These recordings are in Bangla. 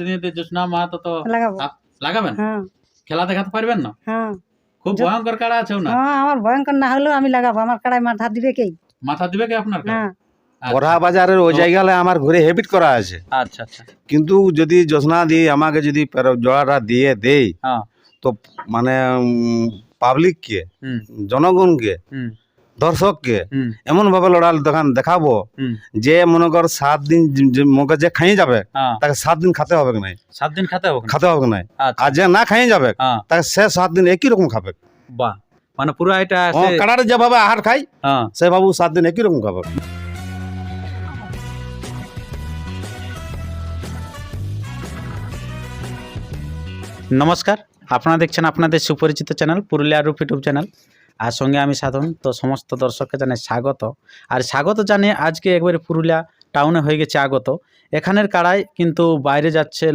প্রতিনিধি জোসনা মাহাতো তো লাগাবেন? হ্যাঁ। খেলা দেখাতে পারবেন না? হ্যাঁ। খুব ভয়ঙ্কর কাড়া আছে না হ্যাঁ আমার ভয়ঙ্কর না হলেও আমি লাগাবো। আমার কাড়াই মাথা দিবে কে? মাথা দিবে কি আপনার আচ্ছা, পড়া বাজারের ওই জায়গায় আমার ঘুরে হেবিট করা আছে। আচ্ছা আচ্ছা। কিন্তু যদি জোসনা দিয়ে আমাকে যদি জোড়াটা দিয়ে দেই হ্যাঁ। তো মানে পাবলিককে হুম। জনগণকে দর্শককে এমন ভাবে লড়াল দোকান দেখাবো যে মনে কর সাত দিন মগে যে খাই যাবে হ্যাঁ। তাকে সাত দিন খাতে হবে নাই? সাত দিন খেতে হবে না? খেতে হবে নাই? আচ্ছা। আর যে না খাই যাবে হ্যাঁ। তাকে সে সাত দিন একই রকম খাবে। বাহ। মানে পুরো এটা কাড়ারে যেভাবে আহার খাই হ্যাঁ। সে বাবু সাত দিন একই রকম খাবে। নমস্কার। আপনারা দেখছেন আপনাদের সুপরিচিত চ্যানেল পুরুলিয়া রূপ ইউটিউব চ্যানেল। আর সঙ্গে আমি সাধন। তো সমস্ত দর্শককে জানাই স্বাগত। আর স্বাগত জানে আজকে একবারে পুরুলিয়া টাউনে হয়ে গেছে আগত। এখানের কাড়াই কিন্তু বাইরে যাচ্ছে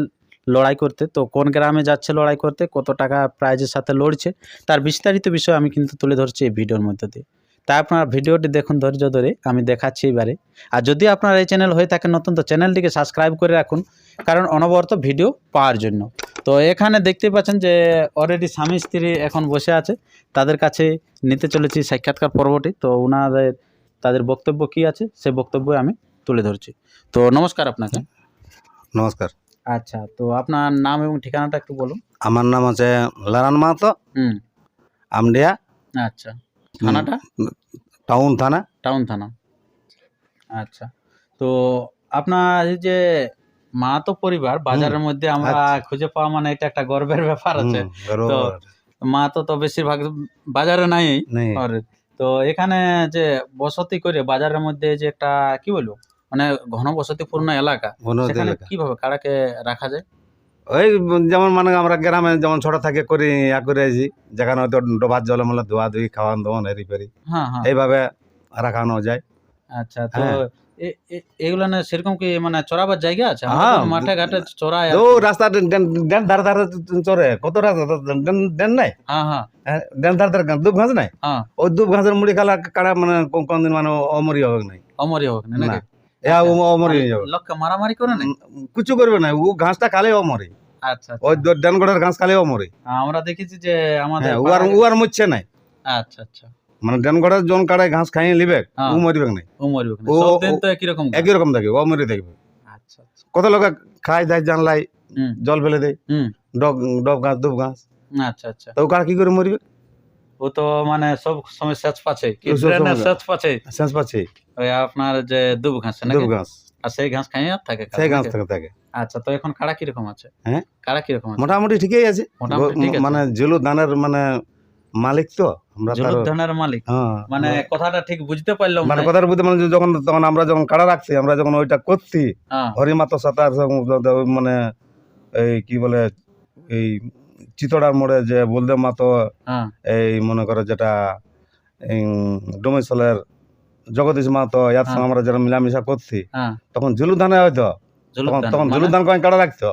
লড়াই করতে। তো কোন গ্রামে যাচ্ছে লড়াই করতে, কত টাকা প্রাইজের সাথে লড়ছে, তার বিস্তারিত বিষয় আমি কিন্তু তুলে ধরছি এই ভিডিওর মধ্যে দিয়ে। তাই আপনারা ভিডিওটি দেখুন ধৈর্য ধরে আমি দেখাচ্ছি এবারে। আর যদি আপনার এই চ্যানেল হয়ে থাকে নতুন তো চ্যানেলটিকে সাবস্ক্রাইব করে রাখুন কারণ অনবরত ভিডিও পাওয়ার জন্য। তো এখানে দেখতে পাচ্ছেন যে অলরেডি স্বামী স্ত্রী এখন বসে আছে তাদের কাছে নিতে চলেছি সাক্ষাৎকার পর্বটি। তো ওনাদের তাদের বক্তব্য কি আছে সে বক্তব্য আমি তুলে ধরছি। তো নমস্কার আপনাকে। নমস্কার। আচ্ছা তো আপনার নাম এবং ঠিকানাটা একটু বলুন। আমার নাম হচ্ছে লারান মাহাতো হুম। আমডিয়া। আচ্ছা। থানাটা? টাউন থানা। টাউন থানা। আচ্ছা। তো আপনার যে মাহাতো পরিবার বাজারের মধ্যে আমরা খুঁজে পাওয়া মানে এটা একটা গর্বের ব্যাপার আছে। হুম, গর্ব। তো তো বেশিরভাগ বাজারে নাই। তো এখানে যে বসতি করে বাজারের মধ্যে যে একটা কি বলব? মানে ঘন বসতিপূর্ণ এলাকা সেখানে। কীভাবে কাড়াকে রাখা যায়? ওই যেমন মানে আমরা গ্রামে যেমন ছোট থাকে করি ইয়া করে আছি যেখানে হয়তো ডোবার জলে মানে ধোয়া ধুই খাওয়ান দাওয়ান হেরি ফেরি। হ্যাঁ হ্যাঁ। এইভাবে রাখানো যায়। আচ্ছা তো হ্যাঁ। এ- এ- এগুলো না সেরকম কি মানে চড়াবার জায়গা আছে। মাঠে ঘাটে চড়ায় ও। রাস্তা ডেন ধারে ধারে চরে কত রাস্তা? ডেন নাই? হ্যাঁ ডেন ধারে ধারে দুব ঘাস নাই? হ্যাঁ। ওই দুব ঘাসের মুড়ি খালা কাড়া মানে কোন- কোনদিন মানে অমরি হবে নাই। অমরি হোক না। ও অমরি হয়ে যাবে লোককে মারামারি করে না কিছু করবে না। ও ঘাসটা খালে অমরি আচ্ছা আচ্ছা। ওই ডেনগড়ের ঘাস খালে অমরি আমরা দেখেছি যে আমাদের হ্যাঁ ও আর পাড়ায়- ও আর মুচ্ছে নাই। আচ্ছা আচ্ছা। মানে ডেনগড়ের জন কাড়ায় ঘাস খাইয়ে লিবে হ্যাঁ। ও মরিবে নাই। ও মরবে না সব দিন তো একই রকম একই রকম থাকবে ও মরি থাকবে আচ্ছা আচ্ছা। কত লোক জানলাই জল ফেলে দেয়। ডব ডব ঘাস দুব ঘাস আচ্ছা আচ্ছা। তো কাড়া কি করে মরিবে? ও তো মানে সব সময় সেচ পাচ্ছে। কি সেচ পাচ্ছে। পাচ্ছে। ওই আপনার যে দুব ঘাস দুব ঘাস আর সেই ঘাস খাইয়ে থাকে সেই ঘাস? থেকে থাকে। আচ্ছা তো এখন কাড়া কীরকম আছে? হ্যাঁ? কাড়া কীরকম আছে? মোটামুটি ঠিকই আছে। মোটামুটি মানে জেলু দানের মানে মালিক তো আমরা তার জলুদ ধানের মালিক? হ্যাঁ মানে কথাটা ঠিক বুঝতে পারলাম মানে না। কথার বুঝতে মানে যখন তখন আমরা যখন কাড়া রাখছি আমরা যখন ওইটা করছি হ্যাঁ। হরিমাতা সাতার মানে এই কি বলে এই চিতড়ার মোড়ে যে বলদেব মাতো হ্যাঁ। এই মনে করো যেটা এই ডোমিসলের জগদীশ মাতো ইয়ার সঙ্গে। আমরা যারা মিলামিশা করছি তখন জুলু ধানে হয়তো তখন ধান মানে- ধান কয়েক কাড়া রাখতো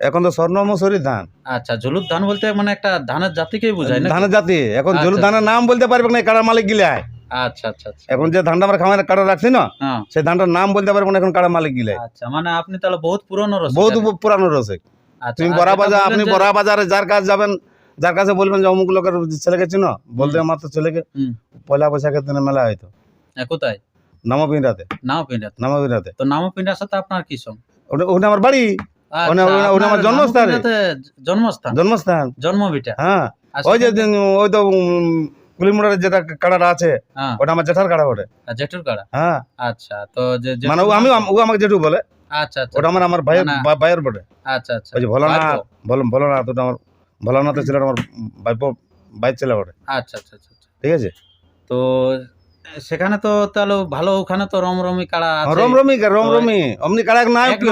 এখন তো স্বর্ণ মসুরি ধান। আচ্ছা জলুদ ধান বলতে মানে একটা ধানের জাতিকেই বোঝায় না ধানের জাতি। এখন জুলু আচ্ছা। ধানের নাম বলতে পারবে না এই মালিক গিলায় আচ্ছা আচ্ছা আচ্ছা। এখন যে ধানটা আমরা খামারে কাড়া রাখছি না হ্যাঁ। সেই ধানটার নাম বলতে পারবে না এখন কাড়া মালিক গিলায় আচ্ছা মানে আপনি তাহলে বহুত পুরনো রসিক বহুত পুরানো রসিক। আচ্ছা, তুমি বড়া বাজার আপনি বড়া বাজারে যার কাছে যাবেন যার কাছে বলবেন যে অমুক লোকের ছেলেকে চিনো বলতে আমার তো ছেলেকে পয়লা বৈশাখের দিনে মেলা হয়তো এ, কোথায়? নামপিন্ডাতে নাও নামপিন্ডাতে তো সাথে আপনার কি সঙ্গ? ওটা ওটা আমার বাড়ি। আচ্ছা, ওনা- ওনা আমার জন্মস্থানে। জন্মস্থান। জন্মস্থান। জন্ম ভিটা হ্যাঁ ওই যে ওই তো কুলিমুড়ার যেটা কাড়াটা আছে হ্যাঁ। ওটা আমার জেঠার কাড়া ওটা জেঠুর কাড়া? হ্যাঁ। আচ্ছা তো যে মানে ও আমি ও আমাকে জেঠু বলে। আচ্ছা আচ্ছা। ওটা আমার আমার ভাইয়ের ভাইয়ের বটে। আচ্ছা আচ্ছা। ওই যে ভোলানাথ ভোলানাথ ওটা আমার ছিল আমার ভাইপ ছেলে বটে। আচ্ছা আচ্ছা আচ্ছা আচ্ছা। ঠিক আছে? তো সেখানে তো তাহলে ভালো ওখানে তো রমরমি কাড়া রমরমি রমরমি অমনি কাড়া না আছে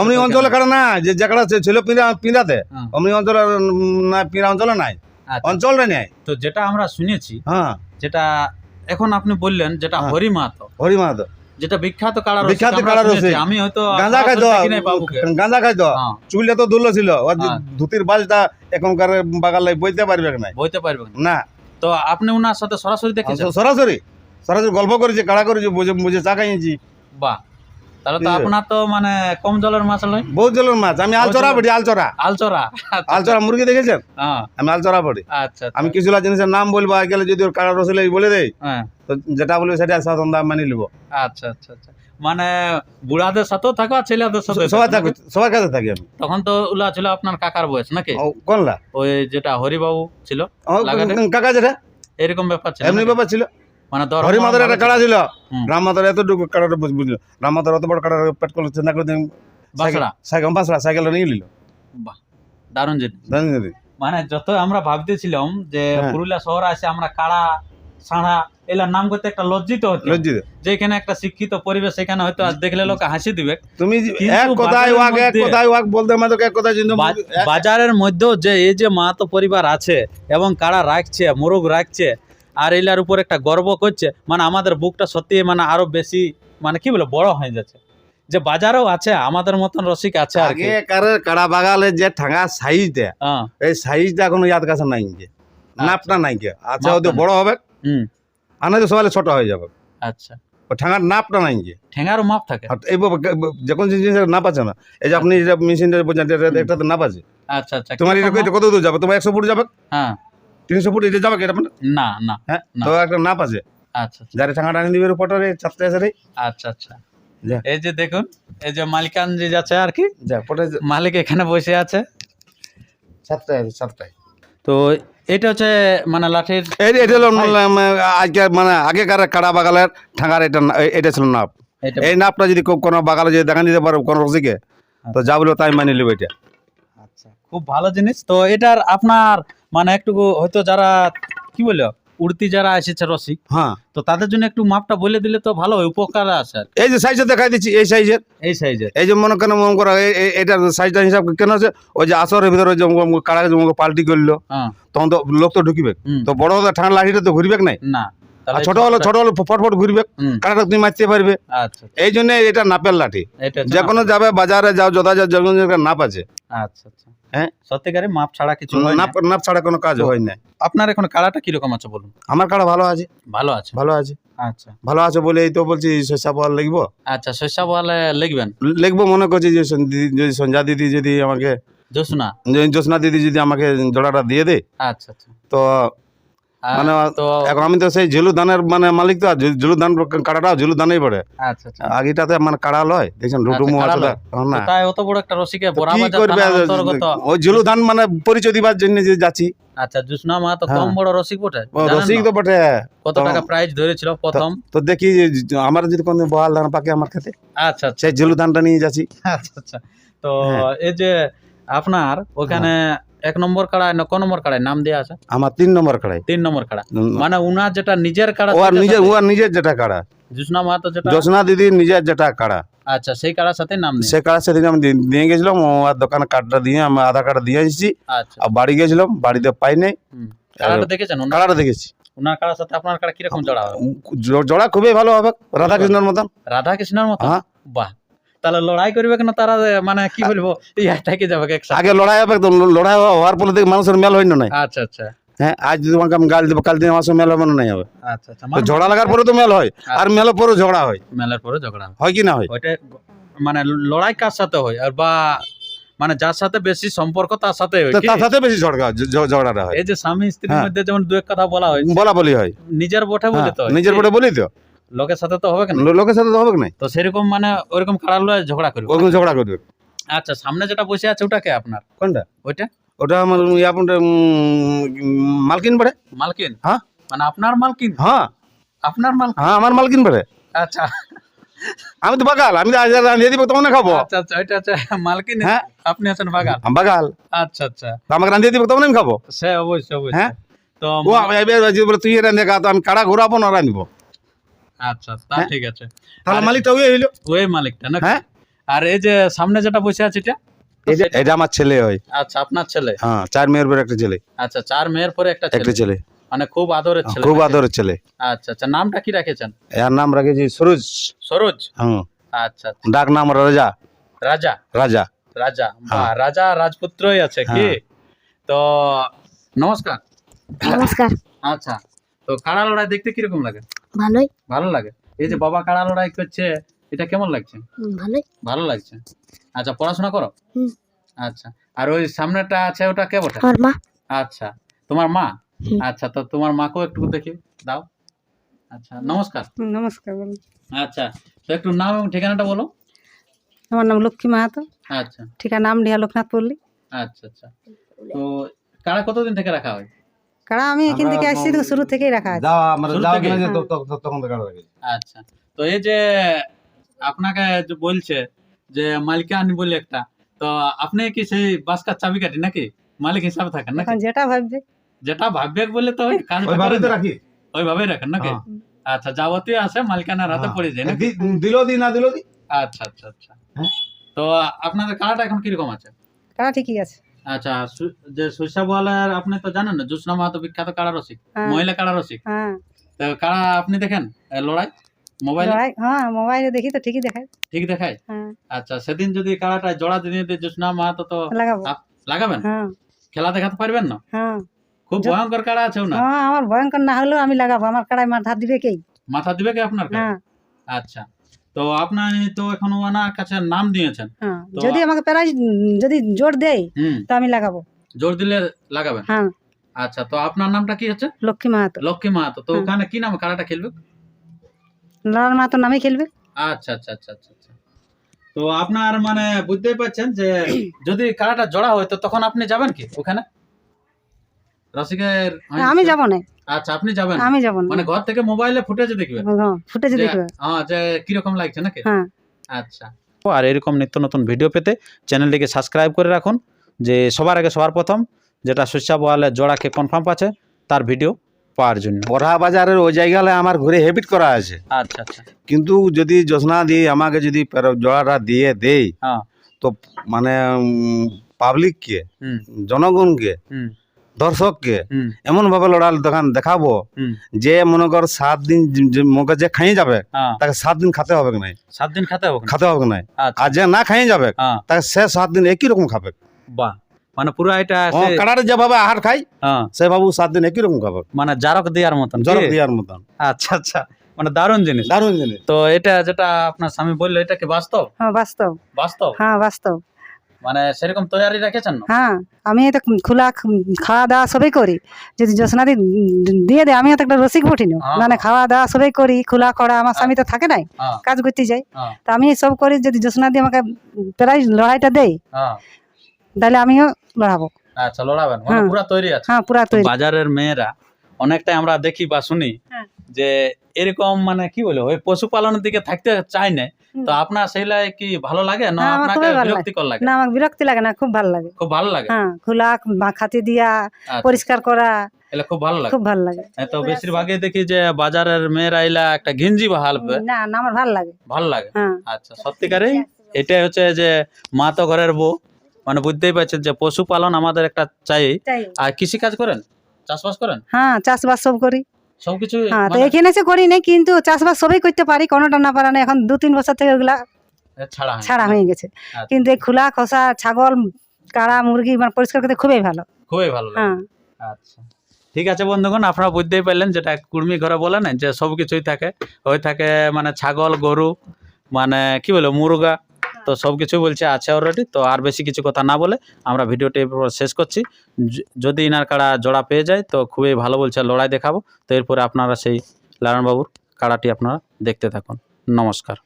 অমনি অঞ্চলে কাড়া না যে যে কাড়া ছিল পিঁড়া পিঁড়াতে। হ্যাঁ। অমনি অঞ্চলে না পিঁড়া অঞ্চলে নাই। আচ্ছা, অঞ্চলে নাই। তো যেটা আমরা শুনেছি হ্যাঁ। যেটা এখন আপনি বললেন যেটা হ্যাঁ। হরি মাহাতো হরি মাহাতো যেটা বিখ্যাত কাড়া বিখ্যাত কাড়া। রসিক। আমি হয়তো গাঁজা নাই বাবুকে। গাঁজা খাইতো। হ্যাঁ, চুলটা তো দুলো ছিল হ্যাঁ। ধুতির বালটা এখনকার বাগালে বইতে পারবে না বইতে পারবে না। না। তো আপনি ওনার সাথে সরাসরি দেখেছেন? সরাসরি। সরাসরি গল্প করেছে কাড়া করেছে বুঝে বুঝে চা খাইয়েছি। বাহ। তাহলে তো আপনার তো মানে কম জলের মাছ নয়? বহুত জলের মাছ আমি আলচরা পড়ি আলচরা। আলচরা? আচ্ছা, আলচরা মুরগি দেখেছেন? হ্যাঁ। আমি আলচরা পড়ি আচ্ছা আমি কিছুলা জিনিসের নাম বলব আগে গেলে যদি ওর কারা রসিলে বলে দেয় হ্যাঁ। তো যেটা বলবে সেটা সাধারণ দাম মানি নিবো। আচ্ছা আচ্ছা আচ্ছা। মানে বুড়াদের সাথেও থাকো আর ছেলেদের সাথে সবাই থাকি সবার কাছে থাকি আমি। তখন তো উলা ছিল আপনার কাকার বয়স নাকি? কোনলা? ওই যেটা হরিবাবু ছিল কাকা যেটা? এরকম ব্যাপার ছিল এমনি ব্যাপার ছিল। মানে ধর হরিমাদের একটা কাড়া ছিল। হুম। রামমাদের এতটুকু কাড়াটা বুঝলো। রামমাদের অত বড় কাড়া পেট করলে চিন্তা করে দিন। সাইকেল বাসড়া সাইকেল নিয়ে নিল। বাহ দারুণ জিনিস। জানেন যদি মানে যত আমরা ভাবতেছিলাম যে হ্যাঁ। পুরুলিয়া শহরে আসে আমরা কাড়া সাঁড়া এলার নাম করতে একটা লজ্জিত হতো। লজ্জিত। যে এখানে একটা শিক্ষিত পরিবেশ সেখানে হয়তো আজ দেখলে লোক হাসি দিবে। তুমি এক কথায় ওয়াক এক কথায় ওয়াক বলতে আমাদের এক কথায় কিন্তু বাজারের মধ্যেও যে এই যে মাহাতো পরিবার আছে এবং কারা রাখছে মোরগ রাখছে আর এলার উপর একটা গর্ব করছে মানে আমাদের বুকটা সত্যি মানে আরও বেশি মানে কি বলে বড় হয়ে যাচ্ছে। যে বাজারেও আছে আমাদের মতন রসিক আছে আর কি। আগে কারের কাড়া বাগালে যে ঠাঙা সাইজটা হ্যাঁ। এই সাইজটা এখনও ইয়াদ কাছে নাই যে নাপটা নাই কে আচ্ছা ওদের বড় হবে হুম। আর নয়তো সবাই ছোট হয়ে যাবে। আচ্ছা। ঠাঙার নাপটা নাই যে ঠেঙ্গারও মাপ থাকে। এই বাবা- যে কোনো জিনিসের নাপ আছে না? এই যে আপনি মেশিনটা বোঝেন এটা- তো নাপ আছে। আচ্ছা আচ্ছা। তোমার এটা কত দূর যাবে? তোমার একশো ফুট যাবে? হ্যাঁ। তিনশো ফুট এটা যাবে কি এটা মানে? না না হ্যাঁ। তো একটা নাপ আছে। আচ্ছা আচ্ছা। যারা ঠাঙাটা আনি দিবে পটারে চারটে আছে আচ্ছা আচ্ছা। এই যে দেখুন এই যে মালিকান যে যাচ্ছে আর কি মালিক এখানে বসে আছে। সাতটায় আছে সাতটায় তো এটা হচ্ছে মানে লাঠির এটা হলো আজকে মানে আগেকার কাড়া বাগালের ঠাঙার এটা এটা ছিল নাপ। এই নাপটা যদি কোনো বাগালে যদি দেখা দিতে পারো কোনো রসিকে তো যা বলব তাই মানি নেব এটা। আচ্ছা খুব ভালো জিনিস। তো এটার আপনার মানে একটু হয়তো যারা কি বলল উড়তি যারা এসেছে রসিক হ্যাঁ। তো তাদের জন্য একটু মাপটা বলে দিলে তো ভালো হয় উপকার আছে এই যে সাইজটা দেখাই দিচ্ছি এই সাইজের এই সাইজের এই যে মনে করেন মনে করো এটার সাইজটা হিসাব কেন আছে? ওই যে আসরের ভিতরে যে কাড়া যে পাল্টি করল হ্যাঁ। তখন তো লোক তো ঢুকিবে। তো বড় হলে ঠান্ডা লাঠিটা তো ঘুরবে নাই? না ছোট হলে ছোট হলে ফটফট ঘুরবে হুম, তুমি মারতে পারবে। আচ্ছা এই জন্য এটা নাপের লাঠি। যে কোনো যাবে বাজারে যাও যথা যা নাপ আছে। আচ্ছা আচ্ছা। হ্যাঁ। সত্যিকারে মাপ ছাড়া কিছু হয় না। নাপ ছাড়া কোনো কাজ হয় না। আপনার এখন কাড়াটা কীরকম আছে বলুন? আমার কাড়া ভালো আছে। ভালো আছে? ভালো আছে। আচ্ছা। ভালো আছে বলে এই তো বলছি শস্যা বল লিখব? আচ্ছা শস্যা বল লিখবেন? লিখব মনে করছি যে যদি সঞ্জা দিদি যদি আমাকে জোসনা? জ্যোৎস্না দিদি যদি আমাকে জোড়াটা দিয়ে দেয় আচ্ছা আচ্ছা। তো মানে এখন আমি তো সেই ঝুলু ধানের মানে মালিক তো ঝুলু ধান কাড়াটাও ঝুলু ধানেই পড়ে। আচ্ছা আচ্ছা। আগেটাতে মানে কাড়া লয় দেখছেন আচ্ছা, আছে হ্যাঁ, না তাই অত বড় একটা রসিকে কি করবে ওই ঝুলু ধান মানে পরিচয় দিবার জন্য যে যাচ্ছি। আচ্ছা জুসনা মা তো হ্যাঁ। কম বড় রসিক বটে রসিক তো? বটে। কত টাকা প্রাইজ ধরেছিল প্রথম? তো দেখি আমার যদি কোনো বহাল ধান পাকে আমার খেতে আচ্ছা আচ্ছা। সেই ঝুলু ধানটা নিয়ে যাচ্ছি। আচ্ছা আচ্ছা। তো হ্যাঁ। এই যে আপনার ওখানে এক নম্বর কাড়ায় না ক নম্বর কাড়ায়? নাম দেওয়া আছে? আমার তিন নম্বর কাড়াই তিন নম্বর কাড়া। মানে উনার যেটা নিজের কাড়া ও আর নিজের ও আর নিজের যেটা কাড়া। জুসনা মা তো যেটা জ্যোৎস্না দিদির নিজের যেটা কাড়া। আচ্ছা সেই কাড়ার সাথে নাম নেই সে কাড়া সেদিন আমি দিয়ে গেছিলাম ও আর দোকানে কার্ডটা দিয়ে আমি আধার কার্ড দিয়ে এসেছি। আচ্ছা। আর বাড়ি গেছিলাম বাড়িতে পাই নাই। কাড়াটা দেখেছেন কাড়াটা দেখেছি। ওনার কাড়ার সাথে আপনার কাড়া কীরকম জড়া হবে জোড়া খুবই ভালো হবে রাধাকৃষ্ণের মতন। রাধা কৃষ্ণের মতো হ্যাঁ। বাহ তাহলে লড়াই করবে কেন? তারা মানে কি বলব? ইয়াটাকে যাবে আগে লড়াই হবে তো লড়াই হওয়ার পরে দেখি মানুষের মেল হয় না নাই। আচ্ছা আচ্ছা। হ্যাঁ আজ তোমাকে আমি গাল দেবো কাল দিন আমার সঙ্গে মেল হবে না নাই হবে। আচ্ছা আচ্ছা। ঝগড়া লাগার পরে তো মেল হয় আর মেলের পরে ঝগড়া হয়। মেলার পরে ঝগড়া হয়। কি না হয়? ওইটা মানে লড়াই কার সাথে হয়? আর বা মানে যার সাথে বেশি সম্পর্ক তার সাথে হয় তার সাথে বেশি ঝগড়া ঝগড়াটা হয়। এই যে স্বামী স্ত্রীর হ্যাঁ। মধ্যে যেমন দু এক কথা বলা হয় বলা বলি হয়। নিজের বটে বলে হ্যাঁ, তো নিজের? পরে বলি তো। লোকের সাথে তো হবে কেন লো- লোকের সাথে তো হবে নাই তো সেরকম মানে ওইরকম খারাপ লয় ঝগড়া করবে। ওরকম ঝগড়া করবে। আচ্ছা সামনে যেটা বসে আছে ওটা কে আপনার? কোনটা? ওইটা? ওটা আমার ইয়ে আপনার মালকিন পড়ে। মালকিন? হ্যাঁ। মানে আপনার মালকিন? হ্যাঁ। আপনার মাল হ্যাঁ আমার মালকিন পড়ে। আচ্ছা। আমি তো বাগাল আমি রাঁধিয়ে দিব তখন খাব। আচ্ছা আচ্ছা ওইটা আচ্ছা মালকিন? হ্যাঁ। আপনি আছেন বাগাল? আমি বাগাল। আচ্ছা আচ্ছা। আমাকে রাঁধিয়ে দিব তখন আমি খাব। সে অবশ্যই অবশ্যই। হ্যাঁ। তো ও আমি এবার যদি তুই এটা দেখা তো আমি কাড়া ঘোরাবো না রাঁধবো। আচ্ছা তা হ্যাঁ। ঠিক আছে। তাহলে মালিকটা ওই হইল। ওই মালিকটা না হ্যাঁ। আর এই যে সামনে যেটা বসে আছে এটা? এটা আমার ছেলে হয়। আচ্ছা আপনার ছেলে? হ্যাঁ চার মেয়ের পরে একটা ছেলে। আচ্ছা চার মেয়ের পরে একটা একটা ছেলে। ছেলে। মানে খুব আদরের ছেলে খুব আদরের ছেলে। আচ্ছা আচ্ছা নামটা কি রেখেছেন? এর নাম রেখেছি সুরজ। সরোজ? হুম আচ্ছা আচ্ছা। ডাক নাম রাজা। রাজা? রাজা। রাজা। হ্যাঁ। রাজা রাজপুত্রই আছে কি? হ্যাঁ। তো নমস্কার। নমস্কার। আচ্ছা তো কাড়া লড়াই দেখতে কীরকম লাগে? ভালোই। ভালো লাগে? এই যে বাবা কাড়া লড়াই করছে এটা কেমন লাগছে? ভালোই। ভালো লাগছে? আচ্ছা পড়াশোনা করো? আচ্ছা আর ওই সামনেটা আছে ওটা কে বটে আমার মা। আচ্ছা তোমার মা। আচ্ছা তো তোমার মাকেও একটু দেখি দাও। আচ্ছা নমস্কার। নমস্কার বলুন আচ্ছা তো একটু নাম এবং ঠিকানাটা বলো। আমার নাম লক্ষ্মী মাহাতো। আচ্ছা। ঠিকানা নাম ডিহা লোকনাথ পল্লী আচ্ছা আচ্ছা। তো কারা কতদিন থেকে রাখা হয়? কাড়া আমি এখান থেকে আসছি তো শুরু থেকেই রাখা আছে। যাওয়া শুরু যাওয়া থেকে? কিনা যে হ্যাঁ। তো- তো- তো- তখন লাগে আচ্ছা। তো এই যে আপনাকে যে বলছে যে মালিকানি বলে একটা তো আপনি কি সেই বাসকার চাবিকাঠি নাকি? মালিক হিসাবে থাকেন নাকি? এখন যেটা ভাববে। যেটা ভাববে বলে তো ওই কাজ ওইভাবে তো রাখি। ওইভাবেই রাখেন নাকি? হ্যাঁ। আচ্ছা যাবতীয় আছে মালিকানার হাতে হ্যাঁ। পড়ে যায় নাকি? দিলো দি না দিলো দি। আচ্ছা আচ্ছা আচ্ছা। হ্যাঁ। তো আপনাদের কালাটা এখন কীরকম আছে? কাড়া ঠিকই আছে। আচ্ছা যে আপনি তো জানেন না মাহাতো বিখ্যাত কাড়া রসিক হ্যাঁ। মহিলা কাড়া রসিক। হ্যাঁ। তো কাড়া আপনি দেখেন লড়াই? মোবাইল? হ্যাঁ মোবাইলে দেখি তো ঠিকই দেখায়। ঠিক দেখায়? হ্যাঁ। আচ্ছা সেদিন যদি কাড়াটা জোড়া দিয়ে দিয়ে জোসনা মাহাতো তো লাগাবেন? খেলা দেখাতে পারবেন না? খুব ভয়ঙ্কর কাড়া আছে না আমার ভয়ঙ্কর না হলেও আমি লাগাবো আমার কাড়াই মাথা দিবে কে? মাথা দিবে কি আপনার আচ্ছা। তো আপনার তো এখন ওনার কাছে নাম দিয়েছেন। হ্যাঁ যদি আমাকে প্রাইজ যদি জোর দেয় তো আমি লাগাবো। জোর দিলে লাগাবেন? হ্যাঁ। আচ্ছা তো আপনার নামটা কি হচ্ছে? লক্ষ্মী মাহাতো। লক্ষ্মী মাহাতো। তো ওখানে কি নাম কারাটা খেলবে? লাল মাহাতো নামে খেলবে। আচ্ছা আচ্ছা আচ্ছা আচ্ছা আচ্ছা। তো আপনার মানে বুঝতেই পারছেন যে যদি কারাটা জোড়া হয় তো তখন আপনি যাবেন কি ওখানে? রসিকের আমি যাব না। আচ্ছা আপনি যাবেন আমি যাব না। মানে ঘর থেকে মোবাইলে ফুটেজে দেখবেন? হ্যাঁ ফুটেছে যে- দেখবে। হ্যাঁ যে কীরকম লাগছে নাকি? হ্যাঁ। আচ্ছা। আর এরকম নিত্য নতুন ভিডিও পেতে চ্যানেলটিকে সাবস্ক্রাইব করে রাখুন যে সবার আগে সবার প্রথম যেটা শস্যা বোয়ালের জোড়াকে কনফার্ম আছে তার ভিডিও পাওয়ার জন্য। বড়া বাজারের ওই জায়গায় আমার ঘুরে হেবিট করা আছে। আচ্ছা আচ্ছা। কিন্তু যদি যোজনা দিয়ে আমাকে যদি জোড়াটা দিয়ে দেই হ্যাঁ। তো মানে পাবলিককে জনগণকে হুম। দর্শককে এমন ভাবে লড়াল দোকান দেখাবো যে মনে কর সাত দিন মুখে যে খাইয়ে যাবে হ্যাঁ। তাকে সাত দিন খাতে হবে নাই? সাত দিন খেতে হবে না? খাতে হবে নাই? আচ্ছা। আর যে না খাইয়ে যাবে হ্যাঁ। তাকে সে সাত দিন একই রকম খাবে। বাহ। মানে পুরো এটা কাড়ারে যেভাবে আহার খাই হ্যাঁ। সে বাবু সাত দিন একই রকম খাবে। মানে জারক দেওয়ার মতন। জ্বর কি? দেওয়ার মতন। আচ্ছা আচ্ছা। মানে দারুণ জিনিস। দারুণ জিনিস। তো এটা যেটা আপনার স্বামী বলল এটা কি বাস্তব? হ্যাঁ বাস্তব। বাস্তব? হ্যাঁ বাস্তব। মানে সেরকম তৈরি রেখেছেন? হ্যাঁ আমি তো খোলা খাওয়া দাওয়া সবই করি। যদি জ্যোৎস্নাদি দিয়ে দেয় আমিও তো একটা রসিক বটি না হ্যাঁ। মানে খাওয়া দাওয়া সবই করি খোলা করা আমার স্বামী তো থাকে নাই হ্যাঁ। কাজ করতে যাই। হ্যাঁ। তো আমি সব করি যদি জ্যোৎস্নাদি আমাকে প্রাইজ লড়াইটা দেয় হ্যাঁ। তাহলে আমিও লড়াবো। আচ্ছা লড়াবেন। মানে হ্যাঁ। তৈরি আছে। হ্যাঁ পুরা তৈরি। বাজারের মেয়েরা অনেকটাই আমরা দেখি বা শুনি। হ্যাঁ। যে এরকম মানে কি বলে ওই পশুপালনের দিকে থাকতে চাই না। তো আপনার সেইলাই কি ভালো লাগে? না আমার আপনাকে। বিরক্তিকর লাগে? না আমাকে বিরক্তি লাগে না খুব ভালো লাগে। খুব ভালো লাগে? হ্যাঁ খোলা খাতে দিয়া আচ্ছা, পরিষ্কার করা এলে খুব ভালো লাগে। খুব ভালো লাগে। হ্যাঁ, তো বেশিরভাগই দেখি যে বাজারের মেয়েরা এলা একটা ঘিঞ্জি বহাল না না আমার ভালো লাগে। ভালো লাগে? হ্যাঁ। আচ্ছা এটাই হচ্ছে যে মা তো ঘরের বউ। মানে বুঝতেই পারছেন যে পশুপালন আমাদের একটা চাই। আর কৃষি কাজ করেন? চাষবাস করেন? হ্যাঁ চাষবাস সব করি। সবকিছু হ্যাঁ তো মানে এখানে এসে করি নাই কিন্তু চাষবাস সবই করতে পারি কোনোটা না পারা না এখন দু তিন বছর থেকে ওগুলা ছাড়া ছাড়া হয়ে গেছে। আচ্ছা। কিন্তু এই খোলা খোসা ছাগল কাড়া মুরগি মানে পরিষ্কার করতে খুবই ভালো। খুবই ভালো হ্যাঁ। আচ্ছা। ঠিক আছে বন্ধুগণ আপনারা বুঝতেই পারলেন যেটা কুর্মি ঘরে বলে না যে সব কিছুই থাকে। ওই থাকে মানে ছাগল গরু মানে কি বলব মুরগা তো সব কিছু বলছে, আছে অলরেডি তো আর বেশি কিছু কথা না বলে আমরা ভিডিওটি শেষ করছি। যদি ইনার কাড়া জোড়া পেয়ে যায়, তো খুবই ভালো বলছে, লড়াই দেখাবো। তো এরপরে আপনারা সেই লালনবাবুর কাড়াটি আপনারা দেখতে থাকুন। নমস্কার।